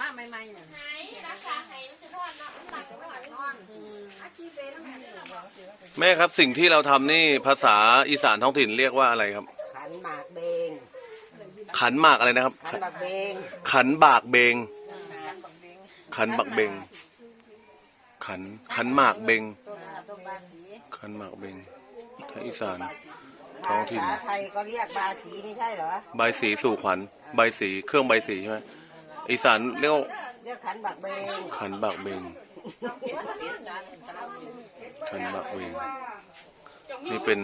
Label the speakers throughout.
Speaker 1: ร่างข่อยมาใหม่ๆเนี่ย
Speaker 2: หายรักษาหายมันจะนอนเนาะมันหลังไม่ไหวนอน
Speaker 3: แม่ครับสิ่งที่เราทำนี่ภาษาอีสานท้องถิ่นเรียกว่าอะไรครับ
Speaker 4: ขันหมากเบง
Speaker 3: ขันหมากอะไรนะครับ
Speaker 4: ขันหมากเบง
Speaker 3: ขันบากเบง ขันบักเบง ขันขันหมากเบงขันหมากเบงถ้าอีสาน ท้องถิ่น
Speaker 4: ภาษาไทยก็เรียกบาสีไม่ใช่เหรอ
Speaker 3: ใบายสีสู่ขวัญ ใบายสีเครื่องใบายสีใช่ไหม อีสานเรียกว่า
Speaker 4: เรียกขันหมากเบง
Speaker 3: ขันบากเบงขันบากเบงนี่เป็น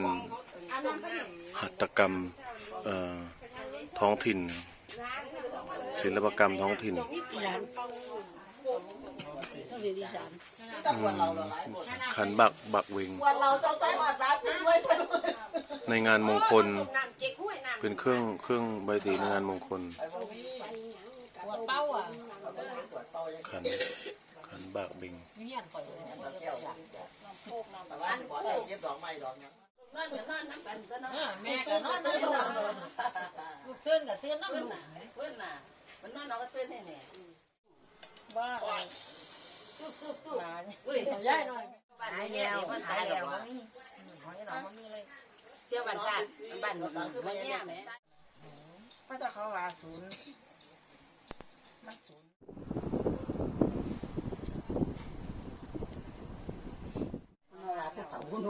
Speaker 3: หัตถกรรมเอ่อท้องถิ่น ศิลปกรรมท้องถิ่นขันบักบักเวง
Speaker 4: วันเราต้องใช้ภาษาจีนไว้ใช่ไหม
Speaker 3: ในงานมงคล
Speaker 2: น้ำเจ๊กุ้ยน้ำ
Speaker 3: เป็นเครื่องเครื่องใบสีในงานมงคล
Speaker 1: ปวดเป้าอะ
Speaker 3: ขันขันบักเบง
Speaker 1: มีอันข่อย
Speaker 4: เย็บดอกไม้ดอกเนี้ย
Speaker 2: นอนก็นอนน้ำกันก็นอน
Speaker 1: เออแม่ก็นอนนอนลูกเตือนก็เตือนน้ำ
Speaker 2: เพื่อน
Speaker 1: ลูก
Speaker 2: น่ะเพื่อนน่ะมันนอนเราก็ตื่นให้แน่
Speaker 4: บ้า
Speaker 2: ตุ๊บตุ๊บตุ๊บเฮ้ย
Speaker 1: ขย้ายหน่อย
Speaker 2: บ้านนี้เนี่ยเดี๋ยวมันตายแล้ววะเที่ยวบ้านชาติบ้านมันเนี่ยแม่
Speaker 4: พระเจ้าเขาว่าศูนย์นักศูนย์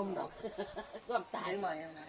Speaker 2: เวลาพวกเขาหุ่นุ่มดอกก็ตาย
Speaker 4: หน่อยยังไง